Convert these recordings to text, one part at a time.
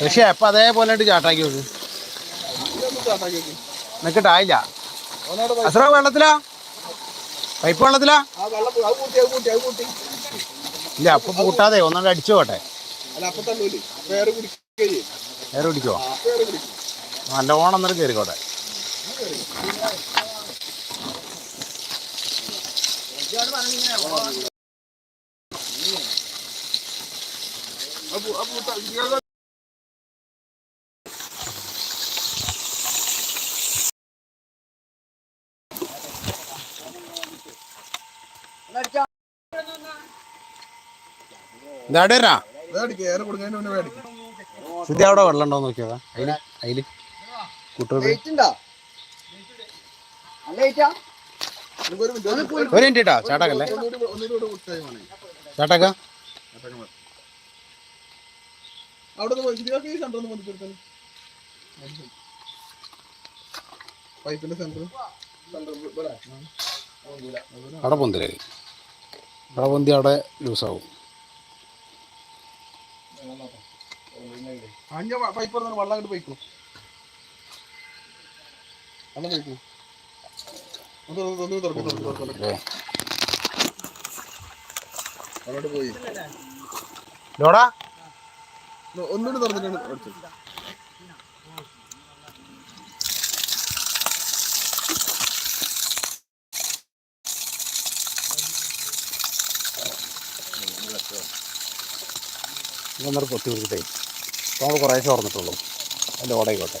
പക്ഷേ അപ്പൊ അതേപോലെ ചാട്ടാക്കി നോക്ക്. നിനക്കിട്ട് ആയില്ല അസുറ വെള്ളത്തിലാ? പൈപ്പ് വെള്ളത്തിലാ? ഇല്ല അപ്പൊ കൂട്ടാതെ ഒന്നുകൂടെ അടിച്ചു പോട്ടെ. വേറെ പിടിക്കോ നല്ലോണം എന്നൊരു കയറിക്കോട്ടെ അപ്പൊ അവിടെ വെള്ളം ഉണ്ടോ നോക്കിയോക്കാ അതിന് അതിൽ ഒരു ഒരു മിനിറ്റ് ചേട്ടാക്കല്ലേ ചേട്ടാക്ക. അവിടെ നിന്ന് ഇതിനൊക്കെ ഈ സെന്റർ ഒന്ന് വന്നിട്ട് പൈപ്പിന്റെ സെന്റർ അവിടെ പൊന്തില്ലേ? അവിടെ പൊന്തി അവിടെ ലൂസാവും അഞ്ച പൈപ്പ് വെള്ളം അങ്ങോട്ട് പോയിക്കോ. അന്ന് പോയിക്കോ. അങ്ങോട്ട് പോയി. ലോടാ ഒന്നുകൂടി തുറന്നിട്ടാണ് അടിച്ചത് ഇതൊന്നൊരു പൊത്തി കൊടുത്തിട്ടേ അപ്പോൾ കുറേശ്ശെ ഓർന്നിട്ടുള്ളൂ അതിന്റെ ഓടയിക്കോട്ടെ.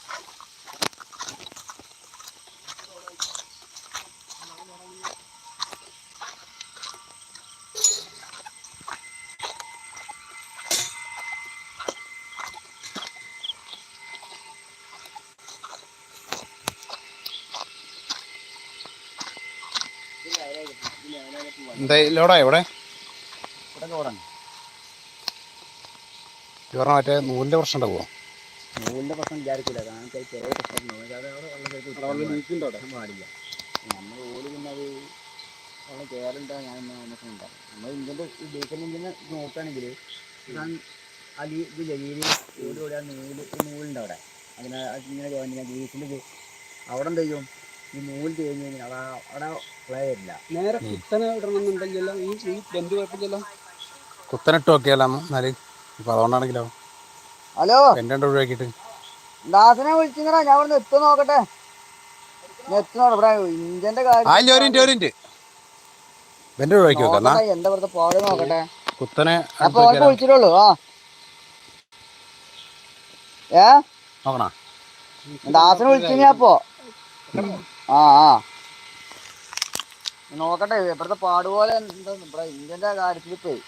ഓട കേട്ടാ ഇവിടെ? ഈ പറഞ്ഞ മറ്റേ നൂലിന്റെ പ്രശ്നം ഉണ്ടാവുമോ നൂലിന്റെ പ്രശ്നം വിചാരിക്കില്ല കാരണം ചെറിയ പ്രശ്നം പാടില്ല. നമ്മൾ ഓൽ പിന്നെ അത് വെള്ളം കയറുണ്ടോ ഞാൻ നമുക്ക് ഉണ്ടാവും നമ്മൾ ഇന്ത്യന്റെ ഇന്ത്യനെ നോക്കുകയാണെങ്കിൽ അലി ഇത് ജലീൽ ഓടി ഓടി ആ നൂൽ നൂലുണ്ട് അവിടെ. അതിന് ഇങ്ങനെ ജോയിൻ അവിടെ എന്ത് ചെയ്യും? ഈ നൂൽ തേഞ്ഞ് കഴിഞ്ഞാൽ അവിടെ അവിടെ പ്ലേ ഇല്ല നേരെ കുത്തനെ ഇടണമെന്നുണ്ടെങ്കിലോ ഈ ഈ ബന്ധു കുഴപ്പമില്ലല്ലോ? കുത്തനിട്ട് നോക്കിയാലോ എന്നാൽ ഇപ്പൊ അതുകൊണ്ടാണെങ്കിലോ? ഹലോ? എന്റെ രണ്ട് ഒഴിവാക്കിയിട്ട്. ദാസനെ വിളിച്ചിങ്ങനെ ഞാൻ ഇവിടെ എത്തു നോക്കട്ടെ. ഞാൻ എത്തു നോക്കട്ടെ. കാര്യം ഒഴിവാക്കി എന്താ ഇവിടുത്തെ പാട് കുത്തനെ അപ്പൊ ഓർക്ക് വിളിച്ചിട്ടുള്ളൂ ആ ഏ? നോക്കണ? ദാസനെ വിളിച്ചിനി അപ്പോ ആ ആ. നോക്കട്ടെ ഇവിടുത്തെ പാടുപോലെ എന്താ ഇവിടെ ഇന്ത്യന്റെ കാര്യത്തിൽ പോയി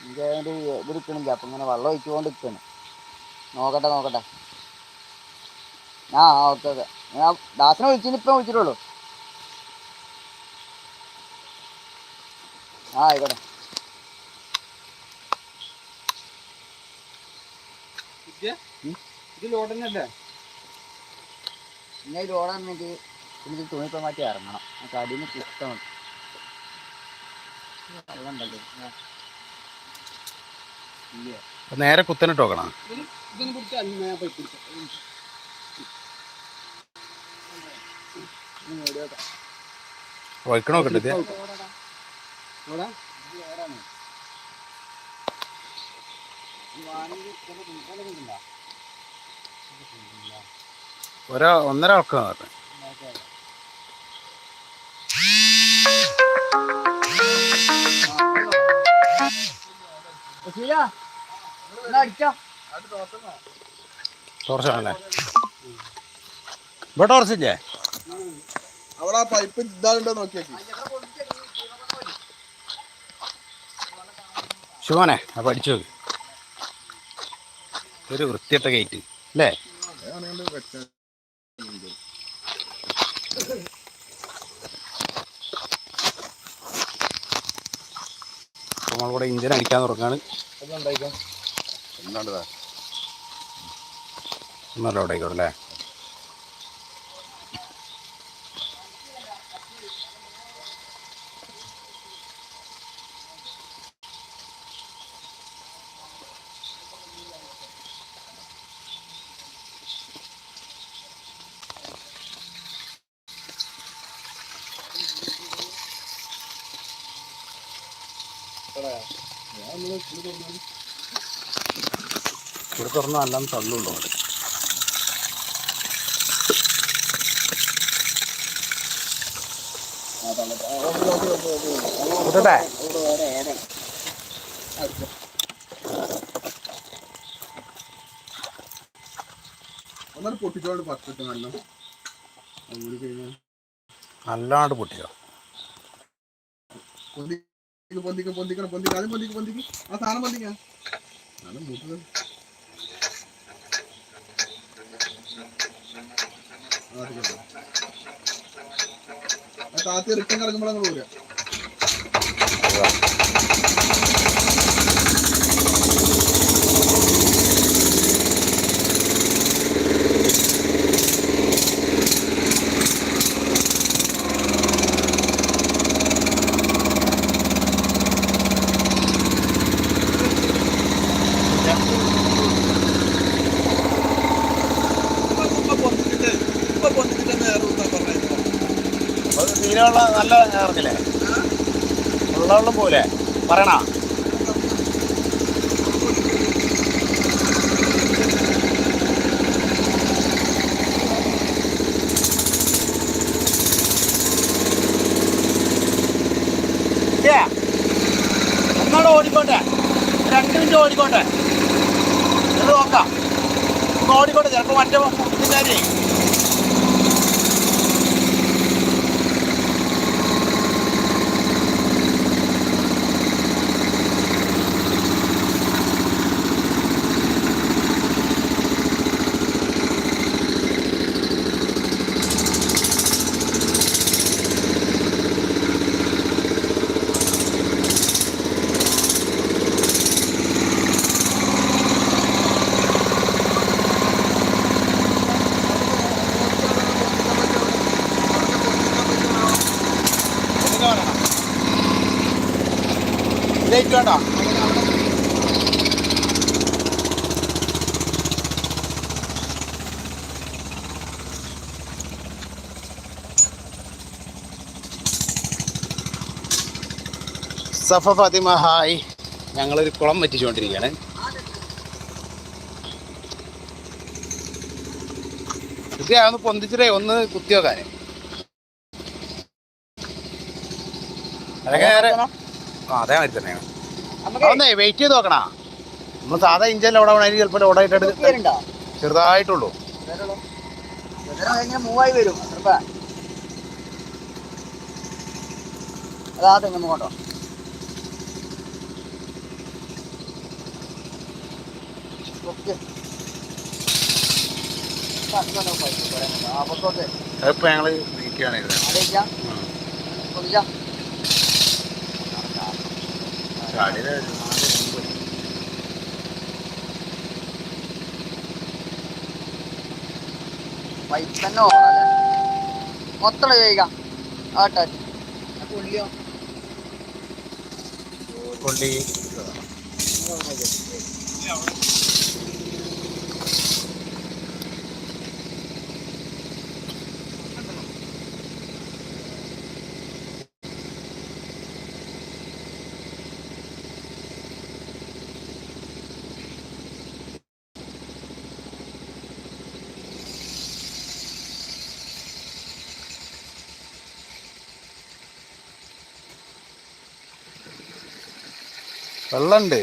ഇന്ത്യ ഇതിരിക്കണില്ല ഇത് എടുക്കണില്ല അപ്പൊ ഇങ്ങനെ വെള്ളം ഒഴിച്ചുകൊണ്ട് നിൽക്കണം നോക്കട്ടെ നോക്കട്ടെ. ആ ഓക്കെ ഓക്കെ. ഞാൻ ദാസിനെ വിളിച്ചിന് ഇപ്പം വിളിച്ചിട്ടുള്ളൂ. ആ ആയിക്കോട്ടെ. ഇത്? ലോഡ് പിന്നെ അല്ലേ ഓടാൻ വേണ്ടി എനിക്ക് തുണിപ്പം മാറ്റി ഇറങ്ങണം. ഉണ്ടല്ലോ ആ. ഇല്ല? നേരെ കുത്തനിട്ട് നോക്കണം. ഇതൊന്നും പിടിച്ച അല്ല പോയി പിടിച്ച ടോർച്ചാണല്ലേ ഇവിടെ ടോർച്ചില്ലേ? അവിടെ ആ പൈപ്പ് ഇതാണ്ടോ നോക്കിയാക്കി. ശിവനെ അപ്പം അടിച്ചു നോക്ക്. ഒരു വൃത്തിയിട്ട ഗേറ്റ് അല്ലേ? നമ്മളിവിടെ ഇഞ്ചിൻ അടിക്കാൻ തുടങ്ങാണ്. നല്ല അവിടെ ആയിക്കോട്ടെ ഇവിടെ തുറന്നാൽ എല്ലാം തള്ളുണ്ടോ അവിടെ കൂട്ടട്ടെ ഒന്നാണ് പൊട്ടിച്ചോണ്ട് പത്തിട്ട് നല്ല നല്ലാണ്ട് പൊട്ടിയോ പൊന്തിക്ക് പൊന്തിക്ക് പൊന്തിക്കണം പൊന്തിക്ക്. അതും പൊന്തിക്ക് പൊന്തിക്ക്. ആ സാധനം പൊന്തിക്കാം. അത് ആ താത്തി റിട്ടേൺ കിടക്കുമ്പോഴാണ് പോരുക തീരെയുള്ള നല്ല ഇറങ്ങില്ലേ ഉള്ള വെള്ളം പോലെ പറയണ ഒന്നാടെ ഓടിക്കോട്ടെ. രണ്ട് മിനിറ്റ് ഓടിക്കോട്ടെ. എന്നിട്ട് നോക്കാം. ഒന്ന് ഓടിക്കോട്ടെ. ചിലപ്പോൾ മറ്റേ പിന്നാലെ ലേറ്റ് വേണ്ട സഫ ഫാത്തിമ ഹായ്. ഞങ്ങളൊരു കുളം വറ്റിച്ചുകൊണ്ടിരിക്കുകയാണ് ഇത് ഒന്ന് പൊന്തിച്ചിട്ടേ ഒന്ന് കുത്തി വെക്കാന് അതൊക്കെ നേരെ ആ അതേ മാതിരി തന്നെയാണ് അതൊന്നേ വെയിറ്റ് ചെയ്ത് നോക്കണ. നമ്മൾ സാധാ ഇഞ്ചല്ല അവിടെ വേണമെങ്കിൽ ചിലപ്പോൾ ലോഡായിട്ട് ചെറുതായിട്ടുള്ളൂ. മൂവായി വരും. അതാ തെങ്ങ് കൊണ്ടോ ഓക്കെ അപ്പുറത്തോട്ട് അതിപ്പോൾ ഞങ്ങൾ നീക്കുകയാണ് പൈപ്പ് തന്നെ ഓടല്ലേ മൊത്തം ഉപയോഗിക്കാം ആട്ടെ പുള്ളിയോ? കൊള്ളി വെള്ളമുണ്ട്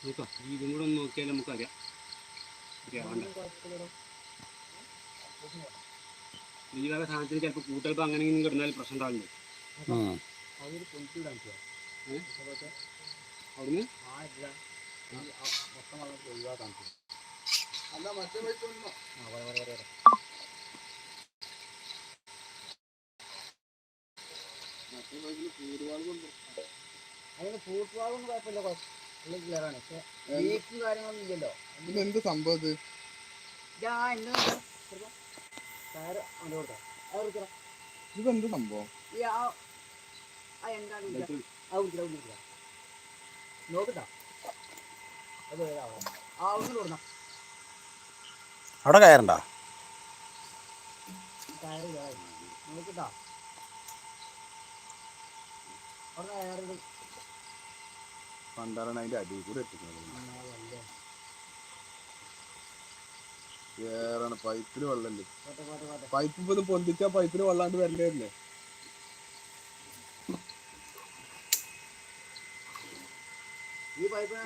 നോക്കാം ഇതും കൂടെ ഒന്ന് നോക്കിയാൽ നമുക്കറിയാം ഈ വക സാധനത്തിന് ചിലപ്പോൾ കൂട്ടൽപ്പം അങ്ങനെ കിടന്നാൽ പ്രശ്നം ഉണ്ടാവില്ലേ? അവിടുന്ന്? ആ ഇല്ല ഈ ആ മൊത്തം വെള്ളം ഒഴിവാക്കാൻ അല്ല മറ്റേ പൈപ്പ് ഉണ്ടോ ആ വരെ വരെ വരെ മറ്റേ പൈപ്പിൽ കൂടുവാൾ കൊണ്ട്. അതിന് പൂട്ടുവാളൊന്നും കുഴപ്പമില്ല കുഴപ്പമില്ല ക്ലിയറാണ് പക്ഷെ ലീക്കും കാര്യങ്ങളൊന്നും ഇല്ലല്ലോ. ഇതിന് എന്ത് സംഭവം ഇത്? ഞാൻ എന്താ ടയർ അവന്റെ കൊടുക്കാം അത് കൊടുക്കണം ഇതെന്ത് സംഭവം? ഈ ആ ആ എന്താണ് ആ അത് ഏതാവോ അവിടെ കയറണ്ട? കയറി അവിടെ അതിന്റെ അടിയിൽ കൂടെ എത്തിക്കുന്നത്. പോട്ടെ പോട്ടെ പൈപ്പ് ഇപ്പൊ പൊന്തിച്ചാ പൈപ്പിന് വെള്ളാണ്ട് വരണ്ടേ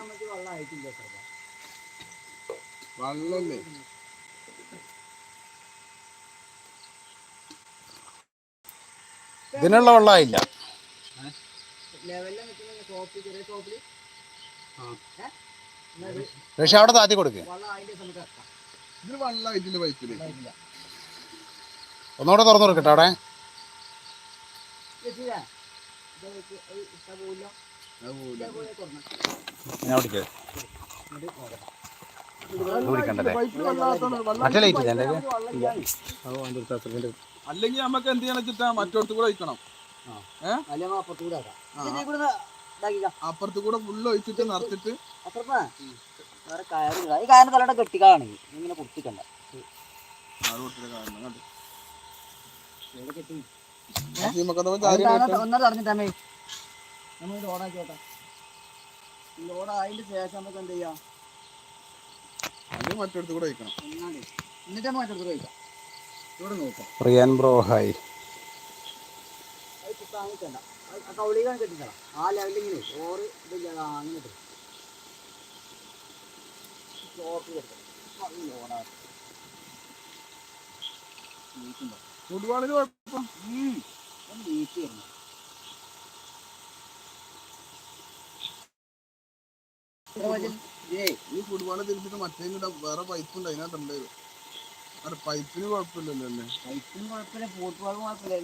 നമുക്ക് വെള്ളം ആയിട്ടില്ല വെള്ളല്ലേ? ഇതിനുള്ള വെള്ളമായില്ല. ആ. പക്ഷെ അവിടെ താത്തി കൊടുക്കുക ഒന്നുകൂടെ തുറന്നു കൊടുക്കട്ടെ അവിടെ ഞാൻ ഓടിക്കേ മറ്റേ ലൈറ്റ് ഇല്ല എന്റെ അല്ലെങ്കിൽ നമുക്ക് എന്ത് ചെയ്യണം വെച്ചിട്ടാ മറ്റോടത്ത് കൂടെ ഒഴിക്കണം. അപ്പുറത്ത് കൂടെ ഫുള്ള് ഒഴിച്ചിട്ട് നിർത്തിട്ട് ഇങ്ങനെ കുത്തിക്കണ്ട ആറ് കൊടുത്തിട്ട് നമ്മൾ ലോഡാക്കിയോട്ടെ നോക്കാം ലോഡ് ആയതിന്റെ ശേഷം നമുക്ക് എന്ത് ചെയ്യാം? അത് മറ്റോടത്ത് കൂടെ വയ്ക്കണം എന്നാണ് എന്നിട്ട് മറ്റൊരു കഴിക്കാം ഇവിടെ നോക്കാം. റിയാൻ ബ്രോ ഹായ് അത് ആ കൗളികാൻ കെട്ടിക്കണം. ആ ലെവലിൽ ഇങ്ങനെ ഓറ് ഇതില്ല അങ്ങനെ. നീക്കുണ്ടോ? ചുടുവാളിന് കുഴപ്പം. ഉം. ഒന്ന് ഏയ് ഈ ഫുട്ബോളെ തിരിച്ചിട്ട് മറ്റേ വേറെ പൈപ്പ് ഉണ്ട് അതിനകത്ത് ഉണ്ടായിരുന്നു അവിടെ പൈപ്പിന് കുഴപ്പമില്ലല്ലോ അല്ലേ? പൈപ്പിന് കുഴപ്പമില്ല പോട്ട് വെള്ളം കുഴപ്പമില്ല